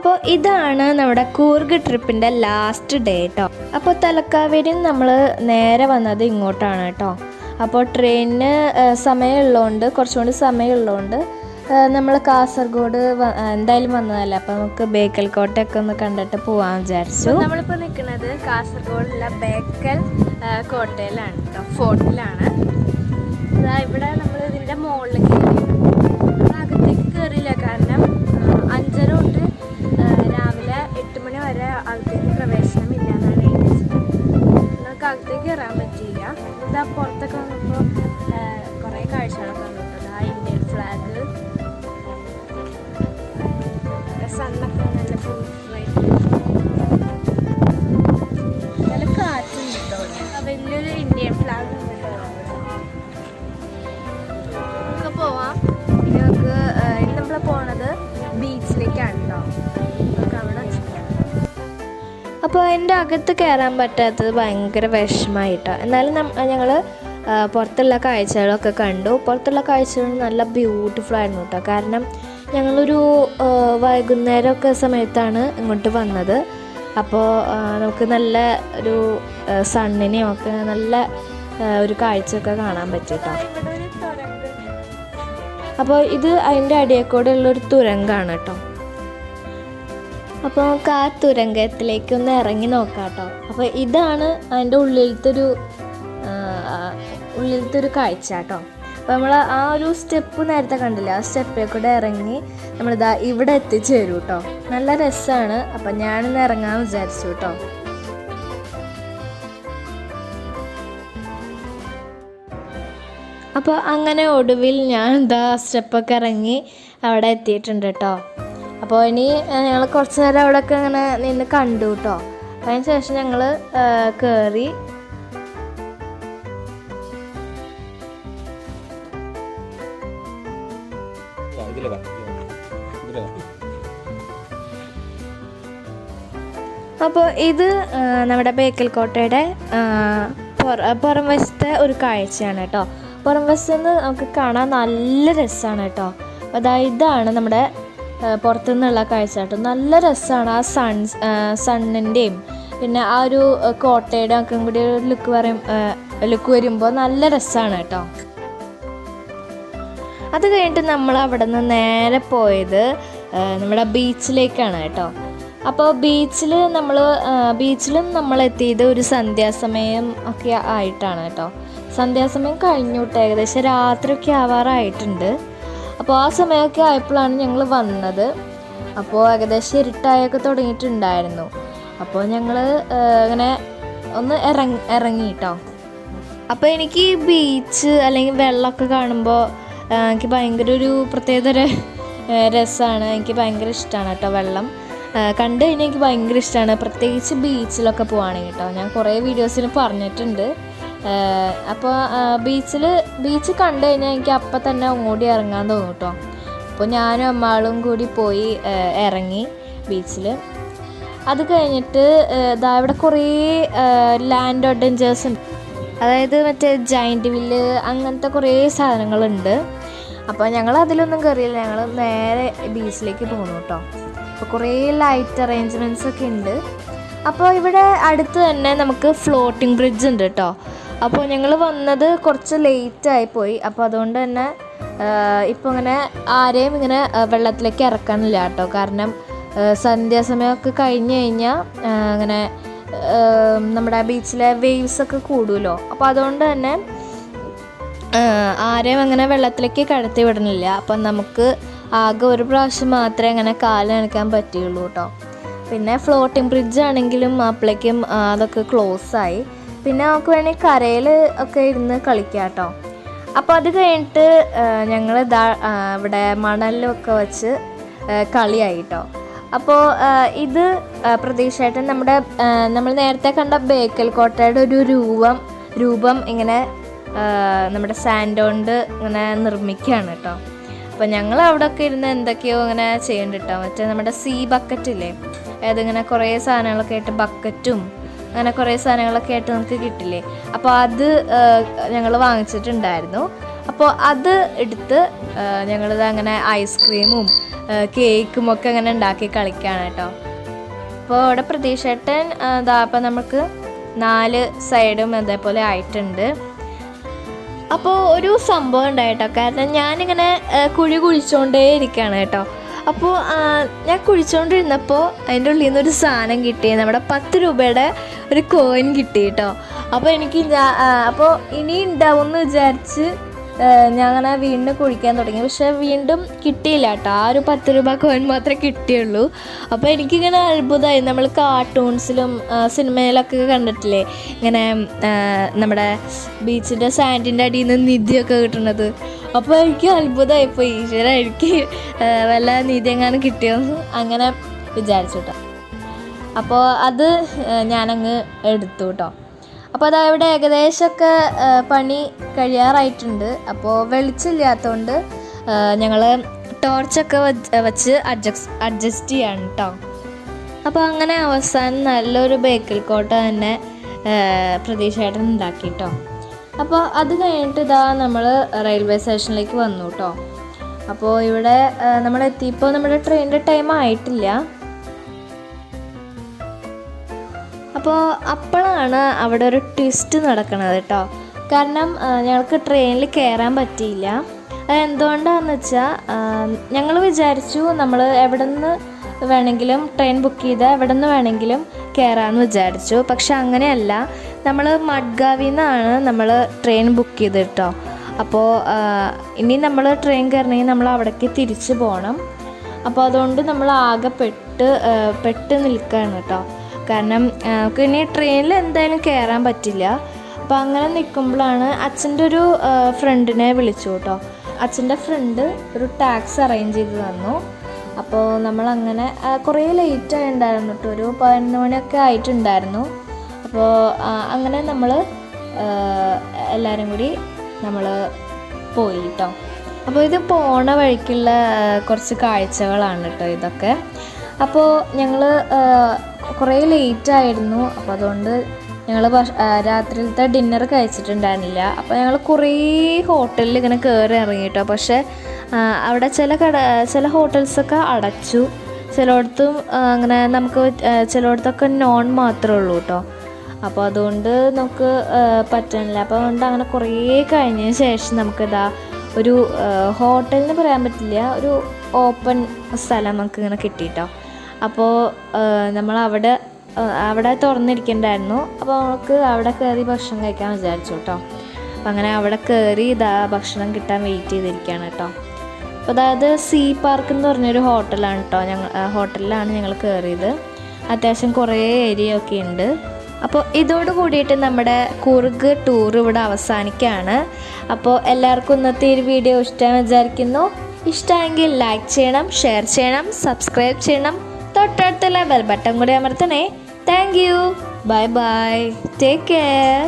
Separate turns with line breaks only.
അപ്പോൾ ഇതാണ് നമ്മുടെ കൂർഗ് ട്രിപ്പിന്റെ ലാസ്റ്റ് ഡേ കേട്ടോ അപ്പോൾ തലക്കാവേരി നമ്മൾ നേരെ വന്നത് ഇങ്ങോട്ടാണ് കേട്ടോ അപ്പോൾ ട്രെയിനിന് സമയമുള്ളതുകൊണ്ട് കുറച്ചുകൂടി സമയമുള്ളതുകൊണ്ട് നമ്മൾ കാസർഗോഡ് എന്തായാലും വന്നതല്ലേ? അപ്പോൾ നമുക്ക് ബേക്കൽ കോട്ടയൊക്കെ ഒന്ന് കണ്ടിട്ട് പോകാൻ വിചാരിച്ചു. നമ്മളിപ്പോൾ നിൽക്കുന്നത് കാസർഗോഡിലെ ബേക്കൽ കോട്ടയിലാണ് കേട്ടോ ഫോർട്ടിലാണ്. ഇവിടെ നമ്മൾ ഇതിന്റെ നമ്മൾ അകത്തേക്ക് കയറിയില്ല കാരണം അകത്തേക്ക് പ്രവേശനമില്ല എന്നാണ് എഴുതിയത്. നമുക്ക് അകത്തേക്ക് കയറാൻ അപ്പോൾ എന്റെ അകത്ത് കയറാൻ പറ്റാത്തത് ഭയങ്കര വിഷമമായിട്ടോ എന്നാലും ഞങ്ങൾ പുറത്തുള്ള കാഴ്ചകളൊക്കെ കണ്ടു. പുറത്തുള്ള കാഴ്ചകൾ നല്ല ബ്യൂട്ടിഫുൾ ആയിരുന്നു കേട്ടോ കാരണം ഞങ്ങളൊരു വൈകുന്നേരമൊക്കെ സമയത്താണ് ഇങ്ങോട്ട് വന്നത്. അപ്പോൾ നമുക്ക് നല്ല ഒരു സണ്ണിനെയും ഒക്കെ നല്ല ഒരു കാഴ്ചയൊക്കെ കാണാൻ പറ്റി കേട്ടോ അപ്പോൾ ഇത് അതിന്റെ അടിയക്കൂടെ ഉള്ളൊരു തുരങ്കാണ് കേട്ടോ അപ്പോൾ നമുക്ക് ആ തുരങ്കത്തിലേക്ക് ഒന്ന് ഇറങ്ങി നോക്കാം കേട്ടോ അപ്പോൾ ഇതാണ് അതിന്റെ ഉള്ളിലത്തെ ഒരു ഉള്ളിലത്തെ ഒരു കാഴ്ച കേട്ടോ അപ്പോൾ നമ്മൾ ആ ഒരു സ്റ്റെപ്പ് നേരത്തെ കണ്ടില്ല? ആ സ്റ്റെപ്പിൽ കൂടെ ഇറങ്ങി നമ്മളിതാ ഇവിടെ എത്തിച്ചേരും കേട്ടോ നല്ല രസമാണ് അപ്പം ഞാനിന്ന് ഇറങ്ങാൻ വിചാരിച്ചു കേട്ടോ. അപ്പോൾ അങ്ങനെ ഒടുവിൽ ഞാൻ എന്താ സ്റ്റെപ്പൊക്കെ ഇറങ്ങി അവിടെ എത്തിയിട്ടുണ്ട് കേട്ടോ. അപ്പോൾ ഇനി ഞങ്ങൾ കുറച്ച് നേരം അവിടെയൊക്കെ ഇങ്ങനെ നിന്ന് കണ്ടു കേട്ടോ അതിന് ശേഷം ഞങ്ങൾ കയറി. അപ്പോൾ ഇത് നമ്മുടെ ബേക്കൽ കോട്ടയുടെ പുറ- വശത്തെ ഒരു കാഴ്ചയാണ് കേട്ടോ പുറം വശത്ത് നിന്ന് നമുക്ക് കാണാൻ നല്ല രസമാണ് കേട്ടോ അതായത് ഇതാണ് നമ്മുടെ പുറത്തുനിന്നുള്ള കാഴ്ച കേട്ടോ നല്ല രസമാണ് ആ സൺസ് സണ്ണിന്റെയും പിന്നെ ആ ഒരു കോട്ടയുടെ ഒക്കെ കൂടി ഒരു ലുക്ക് പറയും ലുക്ക് വരുമ്പോൾ നല്ല രസമാണ് കേട്ടോ. അത് കഴിഞ്ഞിട്ട് നമ്മൾ അവിടെ നിന്ന് നേരെ പോയത് നമ്മുടെ ബീച്ചിലേക്കാണ് കേട്ടോ. അപ്പോൾ ബീച്ചിൽ നമ്മൾ ബീച്ചിലും നമ്മൾ എത്തിയത് ഒരു സന്ധ്യാസമയം ഒക്കെ ആയിട്ടാണ് കേട്ടോ. സന്ധ്യാസമയം കഴിഞ്ഞു കേട്ടോ ഏകദേശം. രാത്രിയൊക്കെ ആവാറായിട്ടുണ്ട്. അപ്പോൾ ആ സമയമൊക്കെ ആയപ്പോഴാണ് ഞങ്ങൾ വന്നത്. അപ്പോൾ ഏകദേശം ഇരുട്ടായൊക്കെ തുടങ്ങിയിട്ടുണ്ടായിരുന്നു. അപ്പോൾ ഞങ്ങൾ ഇങ്ങനെ ഒന്ന് ഇറങ്ങി ഇറങ്ങി കേട്ടോ അപ്പോൾ എനിക്ക് ബീച്ച് അല്ലെങ്കിൽ വെള്ളമൊക്കെ കാണുമ്പോൾ എനിക്ക് ഭയങ്കര ഒരു പ്രത്യേകതര രസമാണ് എനിക്ക് ഭയങ്കര ഇഷ്ടമാണ് കേട്ടോ വെള്ളം. കണ്ടു കഴിഞ്ഞാൽ എനിക്ക് ഭയങ്കര ഇഷ്ടമാണ് പ്രത്യേകിച്ച് ബീച്ചിലൊക്കെ പോവുകയാണെങ്കിൽ കേട്ടോ. ഞാൻ കുറേ വീഡിയോസിൽ പറഞ്ഞിട്ടുണ്ട്. അപ്പോൾ ബീച്ചിൽ ബീച്ച് കണ്ടു കഴിഞ്ഞാൽ എനിക്ക് അപ്പം തന്നെ അങ്ങോട്ട് ഇറങ്ങാൻ തോന്നും കേട്ടോ അപ്പോൾ ഞാനും അമ്മാളും കൂടി പോയി ഇറങ്ങി ബീച്ചിൽ അത് കഴിഞ്ഞിട്ട് ഇതാ ഇവിടെ കുറേ ലാൻഡ് അഡ്വഞ്ചേഴ്സ് ഉണ്ട്. അതായത് മറ്റേ ജൈന്റ് വില്ല് അങ്ങനത്തെ കുറേ സാധനങ്ങളുണ്ട്. അപ്പോൾ ഞങ്ങൾ അതിലൊന്നും കയറിയില്ല ഞങ്ങൾ നേരെ ബീച്ചിലേക്ക് പോകുന്നു കേട്ടോ അപ്പോൾ കുറേ ലൈറ്റ് അറേഞ്ച്മെന്റ്സ് ഒക്കെ ഉണ്ട്. അപ്പോൾ ഇവിടെ അടുത്ത് തന്നെ നമുക്ക് ഫ്ലോട്ടിംഗ് ബ്രിഡ്ജ് ഉണ്ട് കേട്ടോ അപ്പോൾ ഞങ്ങൾ വന്നത് കുറച്ച് ലേറ്റ് പോയി. അപ്പോൾ അതുകൊണ്ട് തന്നെ ഇപ്പോൾ ഇങ്ങനെ ആരെയും ഇങ്ങനെ വെള്ളത്തിലേക്ക് ഇറക്കാനില്ല കേട്ടോ. കാരണം സന്ധ്യാസമയമൊക്കെ കഴിഞ്ഞ് കഴിഞ്ഞാൽ അങ്ങനെ നമ്മുടെ ബീച്ചിലെ വേവ്സ് ഒക്കെ കൂടുമല്ലോ അപ്പോൾ അതുകൊണ്ട് തന്നെ ആരെയും അങ്ങനെ വെള്ളത്തിലേക്ക് കടത്തി വിടണില്ല. അപ്പം നമുക്ക് ആകെ ഒരു പ്രാവശ്യം മാത്രമേ അങ്ങനെ കാൽ നനയ്ക്കാൻ പറ്റുകയുള്ളൂ കേട്ടോ. പിന്നെ ഫ്ലോട്ടിംഗ് ബ്രിഡ്ജ് ആണെങ്കിലും അപ്പോഴേക്കും അതൊക്കെ ക്ലോസ് ആയി. പിന്നെ നമുക്ക് വേണമെങ്കിൽ കരയിൽ ഒക്കെ ഇരുന്ന് കളിക്കാം കേട്ടോ. അപ്പോൾ അത് കഴിഞ്ഞിട്ട് ഞങ്ങൾ ഇതാ ഇവിടെ മണലിലൊക്കെ വെച്ച് കളിയായി കേട്ടോ. അപ്പോൾ ഇത് പ്രതീക്ഷയായിട്ട് നമ്മുടെ നമ്മൾ നേരത്തെ കണ്ട ബേക്കൽ കോട്ടയുടെ ഒരു രൂപം രൂപം ഇങ്ങനെ നമ്മുടെ സാൻഡോണ്ട് ഇങ്ങനെ നിർമ്മിക്കുകയാണ് കേട്ടോ. അപ്പോൾ ഞങ്ങൾ അവിടെ ഒക്കെ ഇരുന്ന് എന്തൊക്കെയോ ഇങ്ങനെ ചെയ്യേണ്ടിട്ടോ മറ്റേ നമ്മുടെ സീ ബക്കറ്റില്ലേ? അതായത് ഇങ്ങനെ കുറേ സാധനങ്ങളൊക്കെ ആയിട്ട് ബക്കറ്റും അങ്ങനെ കുറേ സാധനങ്ങളൊക്കെ ആയിട്ട് നമുക്ക് കിട്ടില്ലേ? അപ്പോൾ അത് ഞങ്ങൾ വാങ്ങിച്ചിട്ടുണ്ടായിരുന്നു. അപ്പോൾ അത് എടുത്ത് ഞങ്ങളിത് അങ്ങനെ ഐസ്ക്രീമും കേക്കും ഒക്കെ അങ്ങനെ ഉണ്ടാക്കി കളിക്കുകയാണ് കേട്ടോ. അപ്പോൾ ഇവിടെ പ്രതീക്ഷേട്ടൻ ഇതാ അപ്പം നമുക്ക് നാല് സൈഡും അതേപോലെ ആയിട്ടുണ്ട്. അപ്പോൾ ഒരു സംഭവം ഉണ്ടായിട്ടോ? കാരണം ഞാനിങ്ങനെ കുഴി കുഴിച്ചുകൊണ്ടേ ഇരിക്കുകയാണ് കേട്ടോ. അപ്പോൾ ഞാൻ കുഴിച്ചുകൊണ്ടിരുന്നപ്പോൾ അതിന്റെ ഉള്ളിൽ നിന്ന് ഒരു സാധനം കിട്ടി നമ്മുടെ പത്ത് രൂപയുടെ ഒരു കോയിൻ കിട്ടി കേട്ടോ അപ്പോൾ എനിക്ക് അപ്പോൾ ഇനി ഉണ്ടാവും എന്ന് വിചാരിച്ച് ഞാൻ അങ്ങനെ വീണ്ടും കുഴിക്കാൻ തുടങ്ങി. പക്ഷെ വീണ്ടും കിട്ടിയില്ല കേട്ടോ. ആ ഒരു പത്ത് രൂപ കോയിൻ മാത്രമേ കിട്ടിയുള്ളൂ. അപ്പോൾ എനിക്കിങ്ങനെ അത്ഭുതമായി. നമ്മൾ കാർട്ടൂൺസിലും സിനിമയിലൊക്കെ കണ്ടിട്ടില്ലേ? ഇങ്ങനെ നമ്മുടെ ബീച്ചിന്റെ സാൻഡിന്റെ അടിയിൽ നിന്ന് നിധിയൊക്കെ കിട്ടുന്നത്. അപ്പോൾ എനിക്ക് അത്ഭുതമായിപ്പോയി ഈശ്വര എനിക്ക് വല്ല നിധി എങ്ങാനും കിട്ടിയെന്ന് അങ്ങനെ വിചാരിച്ചു കേട്ടോ. അപ്പോൾ അത് ഞാനങ്ങ് എടുത്തു കേട്ടോ. അപ്പോൾ അതവിടെ ഏകദേശമൊക്കെ പണി കഴിയാറായിട്ടുണ്ട്. അപ്പോൾ വെളിച്ചമില്ലാത്തതുകൊണ്ട് ഞങ്ങൾ ടോർച്ചൊക്കെ വെച്ച് അഡ്ജസ്റ്റ് അഡ്ജസ്റ്റ് ചെയ്യാണ് കേട്ടോ അപ്പോൾ അങ്ങനെ അവസാനം നല്ലൊരു ബേക്കൽ കോട്ട തന്നെ പ്രതീക്ഷയായിട്ട് ഉണ്ടാക്കി കേട്ടോ അപ്പോൾ അത് കഴിഞ്ഞിട്ട് ഇതാ നമ്മൾ റെയിൽവേ സ്റ്റേഷനിലേക്ക് വന്നു കേട്ടോ അപ്പോൾ ഇവിടെ നമ്മൾ എത്തിയപ്പോൾ നമ്മുടെ ട്രെയിനിന്റെ ടൈം ആയിട്ടില്ല. അപ്പോൾ അപ്പോഴാണ് അവിടെ ഒരു ട്വിസ്റ്റ് നടക്കുന്നത് കേട്ടോ കാരണം ഞങ്ങൾക്ക് ട്രെയിനിൽ കയറാൻ പറ്റിയില്ല. അതെന്തുകൊണ്ടാണെന്ന് വെച്ചാൽ ഞങ്ങൾ വിചാരിച്ചു നമ്മൾ എവിടെ നിന്ന് വേണമെങ്കിലും ട്രെയിൻ ബുക്ക് ചെയ്താൽ എവിടെ നിന്ന് വേണമെങ്കിലും കയറാമെന്ന് വിചാരിച്ചു. പക്ഷെ അങ്ങനെയല്ല. നമ്മൾ മഡ്ഗാവിൽ നിന്നാണ് നമ്മൾ ട്രെയിൻ ബുക്ക് ചെയ്ത് കേട്ടോ അപ്പോൾ ഇനി നമ്മൾ ട്രെയിൻ കയറണമെങ്കിൽ നമ്മൾ അവിടേക്ക് തിരിച്ചു പോകണം അപ്പോൾ അതുകൊണ്ട് നമ്മൾ ആകെ പെട്ട് പെട്ട് നിൽക്കുകയാണ് കേട്ടോ കാരണം നമുക്ക് ഇനി ട്രെയിനിൽ എന്തായാലും കയറാൻ പറ്റില്ല. അപ്പോൾ അങ്ങനെ നിൽക്കുമ്പോഴാണ് അച്ഛന്റെ ഒരു ഫ്രണ്ടിനെ വിളിച്ചു കേട്ടോ അച്ഛന്റെ ഫ്രണ്ട് ഒരു ടാക്സ് അറേഞ്ച് ചെയ്ത് തന്നു. അപ്പോൾ നമ്മളങ്ങനെ കുറേ ലേറ്റ് ആയിട്ടുണ്ടായിരുന്നു കേട്ടോ ഒരു പതിനൊന്ന് മണിയൊക്കെ ആയിട്ടുണ്ടായിരുന്നു. അപ്പോൾ അങ്ങനെ നമ്മൾ എല്ലാവരും കൂടി നമ്മൾ പോയി കേട്ടോ അപ്പോൾ ഇത് പോണ വഴിക്കുള്ള കുറച്ച് കാഴ്ചകളാണ് കേട്ടോ ഇതൊക്കെ. അപ്പോൾ ഞങ്ങൾ കുറേ ലേറ്റ് ആയിരുന്നു. അപ്പോൾ അതുകൊണ്ട് ഞങ്ങൾ രാത്രിയിലത്തെ ഡിന്നർ കഴിച്ചിട്ടുണ്ടായിരുന്നില്ല. അപ്പോൾ ഞങ്ങൾ കുറേ ഹോട്ടലിൽ ഇങ്ങനെ കയറി ഇറങ്ങി കേട്ടോ പക്ഷേ അവിടെ ചില കട ചില ഹോട്ടൽസൊക്കെ അടച്ചു. ചിലയിടത്തും അങ്ങനെ നമുക്ക് ചിലയിടത്തൊക്കെ നോൺ മാത്രമേ ഉള്ളൂ കേട്ടോ അപ്പോൾ അതുകൊണ്ട് നമുക്ക് പറ്റണില്ല. അപ്പോൾ അതുകൊണ്ട് അങ്ങനെ കുറേ കഴിഞ്ഞതിന് ശേഷം നമുക്കിതാ ഒരു ഹോട്ടലിന് പറയാൻ പറ്റില്ല. ഒരു ഓപ്പൺ സ്ഥലം നമുക്ക് ഇങ്ങനെ കിട്ടി കേട്ടോ അപ്പോൾ നമ്മൾ അവിടെ അവിടെ തുറന്നിരിക്കണ്ടായിരുന്നു. അപ്പോൾ നമുക്ക് അവിടെ കയറി ഭക്ഷണം കഴിക്കാൻ വിചാരിച്ചു കേട്ടോ. അപ്പം അങ്ങനെ അവിടെ കയറി ഇതാ ഭക്ഷണം കിട്ടാൻ വെയിറ്റ് ചെയ്തിരിക്കുകയാണ് കേട്ടോ. അപ്പോൾ അതായത് സീ പാർക്ക് എന്ന് പറഞ്ഞൊരു ഹോട്ടലാണ് കേട്ടോ ഞങ്ങൾ ഹോട്ടലിലാണ് ഞങ്ങൾ കയറിയത്. അത്യാവശ്യം കുറേ ഏരിയ ഒക്കെ ഉണ്ട്. അപ്പോൾ ഇതോട് കൂടിയിട്ട് നമ്മുടെ കുറുഗ് ടൂർ ഇവിടെ അവസാനിക്കുകയാണ്. അപ്പോൾ എല്ലാവർക്കും ഇന്നത്തെ ഒരു വീഡിയോ ഇഷ്ടമെന്ന് വിചാരിക്കുന്നു. ഇഷ്ടമെങ്കിൽ ലൈക്ക് ചെയ്യണം ഷെയർ ചെയ്യണം സബ്സ്ക്രൈബ് ചെയ്യണം. തൊട്ടടുത്തുള്ള ബെൽ ബട്ടൺ കൂടി അമർത്തണേ. Thank you bye bye take care